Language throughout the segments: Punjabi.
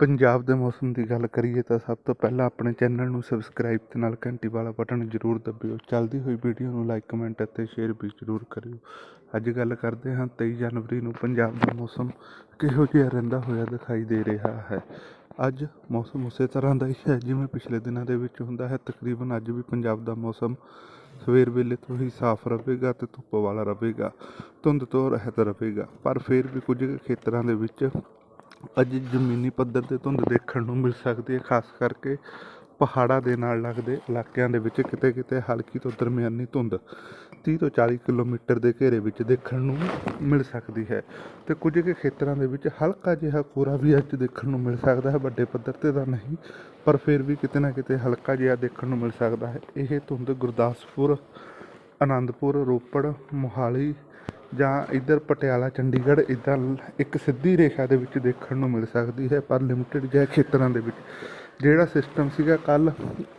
ਪੰਜਾਬ ਦੇ ਮੌਸਮ ਦੀ ਗੱਲ ਕਰੀਏ ਤਾਂ ਸਭ ਤੋਂ ਪਹਿਲਾਂ ਆਪਣੇ ਚੈਨਲ ਨੂੰ ਸਬਸਕ੍ਰਾਈਬ ਤੇ ਨਾਲ ਘੰਟੀ ਵਾਲਾ ਬਟਨ ਜ਼ਰੂਰ ਦਬਿਓ। ਚੱਲਦੀ ਹੋਈ ਵੀਡੀਓ ਨੂੰ ਲਾਈਕ ਕਮੈਂਟ ਅਤੇ ਸ਼ੇਅਰ ਵੀ ਜ਼ਰੂਰ ਕਰਿਓ। ਅੱਜ ਗੱਲ ਕਰਦੇ ਹਾਂ 23 ਜਨਵਰੀ ਨੂੰ ਪੰਜਾਬ ਦਾ ਮੌਸਮ ਕਿਹੋ ਜਿਹਾ ਰਹਿੰਦਾ ਹੋਇਆ ਦਿਖਾਈ ਦੇ ਰਿਹਾ ਹੈ। ਅੱਜ ਮੌਸਮ ਉਸੇ ਤਰ੍ਹਾਂ ਦਾ ਹੀ ਹੈ ਜਿਵੇਂ ਪਿਛਲੇ ਦਿਨਾਂ ਦੇ ਵਿੱਚ ਹੁੰਦਾ ਹੈ। ਤਕਰੀਬਨ ਅੱਜ ਵੀ ਪੰਜਾਬ ਦਾ ਮੌਸਮ ਸਵੇਰ ਵੇਲੇ ਤੋਂ ਹੀ ਸਾਫ਼ ਰਹੇਗਾ ਤੇ ਧੁੱਪ ਵਾਲਾ ਰਹੇਗਾ, ਧੁੰਦ ਤੋਂ ਰਹਿਤ ਰਹੇਗਾ। ਪਰ ਫਿਰ ਵੀ ਕੁਝ ਖੇਤਰਾਂ ਦੇ ਵਿੱਚ ਅੱਜ ਜ਼ਮੀਨੀ ਪੱਧਰ ਤੇ ਧੁੰਦ ਦੇਖਣ ਨੂੰ ਮਿਲ ਸਕਦੀ ਹੈ, ਖਾਸ ਕਰਕੇ ਪਹਾੜਾਂ ਦੇ ਨਾਲ ਲੱਗਦੇ ਇਲਾਕਿਆਂ ਦੇ ਵਿੱਚ ਕਿਤੇ ਕਿਤੇ ਹਲਕੀ ਤੋਂ ਦਰਮਿਆਨੀ ਧੁੰਦ 30 ਤੋਂ 40 ਕਿਲੋਮੀਟਰ ਦੇ ਘੇਰੇ ਵਿੱਚ ਦੇਖਣ ਨੂੰ ਮਿਲ ਸਕਦੀ ਹੈ। ਤੇ ਕੁਝ ਕੁ ਖੇਤਰਾਂ ਦੇ ਵਿੱਚ ਹਲਕਾ ਜਿਹਾ ਕੋਰਾ ਵੀ ਅੱਜ ਦੇਖਣ ਨੂੰ ਮਿਲ ਸਕਦਾ ਹੈ, ਵੱਡੇ ਪੱਧਰ ਤੇ ਤਾਂ ਨਹੀਂ, ਪਰ ਫਿਰ ਵੀ ਕਿਤੇ ਨਾ ਕਿਤੇ ਹਲਕਾ ਜਿਹਾ ਦੇਖਣ ਨੂੰ ਮਿਲ ਸਕਦਾ ਹੈ। ਇਹ ਧੁੰਦ ਗੁਰਦਾਸਪੁਰ ਆਨੰਦਪੁਰ ਰੋਪੜ, ਮੋਹਾਲੀ ਜਾਂ ਇੱਧਰ ਪਟਿਆਲਾ, ਚੰਡੀਗੜ੍ਹ, ਇੱਦਾਂ ਇੱਕ ਸਿੱਧੀ ਰੇਖਾ ਦੇ ਵਿੱਚ ਦੇਖਣ ਨੂੰ ਮਿਲ ਸਕਦੀ ਹੈ, ਪਰ ਲਿਮਟਿਡ ਜਿਹੇ ਖੇਤਰਾਂ ਦੇ ਵਿੱਚ। ਜਿਹੜਾ ਸਿਸਟਮ ਸੀਗਾ ਕੱਲ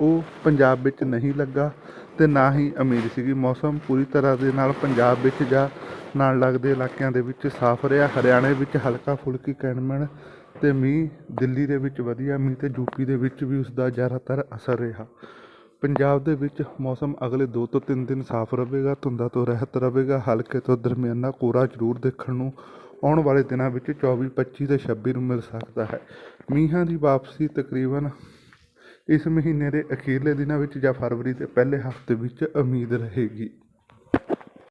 ਉਹ ਪੰਜਾਬ ਵਿੱਚ ਨਹੀਂ ਲੱਗਾ ਤੇ ਨਾ ਹੀ ਅਮੀਰ ਸੀਗੀ। ਮੌਸਮ ਪੂਰੀ ਤਰ੍ਹਾਂ ਦੇ ਨਾਲ ਪੰਜਾਬ ਵਿੱਚ ਜਾਂ ਨਾਲ ਲੱਗਦੇ ਇਲਾਕਿਆਂ ਦੇ ਵਿੱਚ ਸਾਫ਼ ਰਿਹਾ। ਹਰਿਆਣੇ ਵਿੱਚ ਹਲਕਾ ਫੁਲਕੀ ਕੈਨਮਨ ਤੇ ਮੀਂਹ, ਦਿੱਲੀ ਦੇ ਵਿੱਚ ਵਧੀਆ, ਮੀਂਹ ਤੇ ਯੂਪੀ ਦੇ ਵਿੱਚ ਵੀ ਉਸ ਦਾ ਜ਼ਿਆਦਾਤਰ ਅਸਰ ਰਿਹਾ। ਪੰਜਾਬ ਦੇ ਵਿੱਚ ਮੌਸਮ ਅਗਲੇ 2 ਤੋਂ 3 ਦਿਨ ਸਾਫ਼ ਰਹੇਗਾ, ਧੁੰਦਾਂ ਤੋਂ ਰਹਿਤ ਰਹੇਗਾ, ਹਲਕੇ ਤੋਂ ਦਰਮਿਆਨਾ ਕੋਰਾ ਜ਼ਰੂਰ ਦੇਖਣ ਨੂੰ ਆਉਣ ਵਾਲੇ ਦਿਨਾਂ ਵਿੱਚ 24 25 ਤੇ 26 ਨੂੰ ਮਿਲ ਸਕਦਾ ਹੈ। ਮੀਂਹਾਂ ਦੀ ਵਾਪਸੀ ਤਕਰੀਬਨ ਇਸ ਮਹੀਨੇ ਦੇ ਅਖੀਰਲੇ ਦਿਨਾਂ ਵਿੱਚ ਜਾਂ ਫਰਵਰੀ ਦੇ ਪਹਿਲੇ ਹਫ਼ਤੇ ਵਿੱਚ ਉਮੀਦ ਰਹੇਗੀ।